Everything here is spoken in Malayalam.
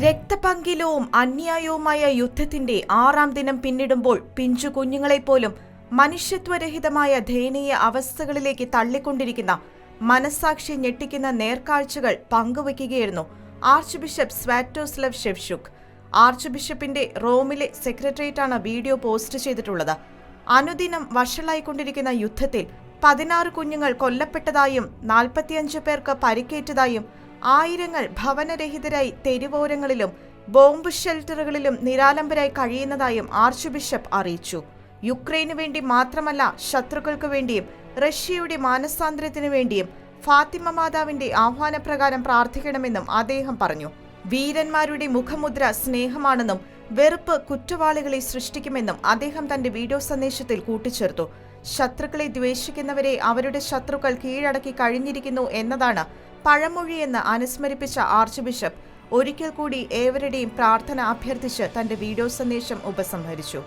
നരഭംഗിലവും അന്യായവുമായ യുദ്ധത്തിന്റെ ആറാം ദിനം പിന്നിടുമ്പോൾ പിഞ്ചു കുഞ്ഞുങ്ങളെപ്പോലും മനുഷ്യത്വരഹിതമായ ദയനീയ അവസ്ഥകളിലേക്ക് തള്ളിക്കൊണ്ടിരിക്കുന്ന മനസാക്ഷി ഞെട്ടിക്കുന്ന നേർക്കാഴ്ചകൾ പങ്കുവയ്ക്കുകയായിരുന്നു ആർച്ച് ബിഷപ്പ് സ്വാറ്റോസ്ലവ് ഷെഫ്ഷുക്. ആർച്ച് ബിഷപ്പിന്റെ റോമിലെ സെക്രട്ടേറിയറ്റാണ് വീഡിയോ പോസ്റ്റ് ചെയ്തിട്ടുള്ളത്. അനുദിനം വഷളായിക്കൊണ്ടിരിക്കുന്ന യുദ്ധത്തിൽ പതിനാറ് കുഞ്ഞുങ്ങൾ കൊല്ലപ്പെട്ടതായും നാൽപ്പത്തിയഞ്ച് പേർക്ക് പരിക്കേറ്റതായും ആയിരങ്ങൾ ഭവനരഹിതരായി തെരുവോരങ്ങളിലും ബോംബ് ഷെൽട്ടറുകളിലും നിരാലംബരായി കഴിയുന്നതായും ആർച്ച് ബിഷപ്പ് അറിയിച്ചു. യുക്രൈനു വേണ്ടി മാത്രമല്ല ശത്രുക്കൾക്ക് വേണ്ടിയും റഷ്യയുടെ മാനസാന്തരത്തിനു വേണ്ടിയും ഫാത്തിമ മാതാവിന്റെ ആഹ്വാനപ്രകാരം പ്രാർത്ഥിക്കണമെന്നും അദ്ദേഹം പറഞ്ഞു. വീരന്മാരുടെ മുഖമുദ്ര സ്നേഹമാണെന്നും വെറുപ്പ് കുറ്റവാളികളെ സൃഷ്ടിക്കുമെന്നും അദ്ദേഹം തന്റെ വീഡിയോ സന്ദേശത്തിൽ കൂട്ടിച്ചേർത്തു. ശത്രുക്കളെ ദ്വേഷിക്കുന്നവരെ അവരുടെ ശത്രുക്കൾ കീഴടക്കി കഴിഞ്ഞിരിക്കുന്നു എന്നതാണ് പഴമൊഴിയെന്ന് അനുസ്മരിപ്പിച്ച ആർച്ച് ബിഷപ്പ്. ഒരിക്കൽ കൂടി ഏവരുടെയും പ്രാർത്ഥന അഭ്യർത്ഥിച്ച് തന്റെ വീഡിയോ സന്ദേശം ഉപസംഹരിച്ചു.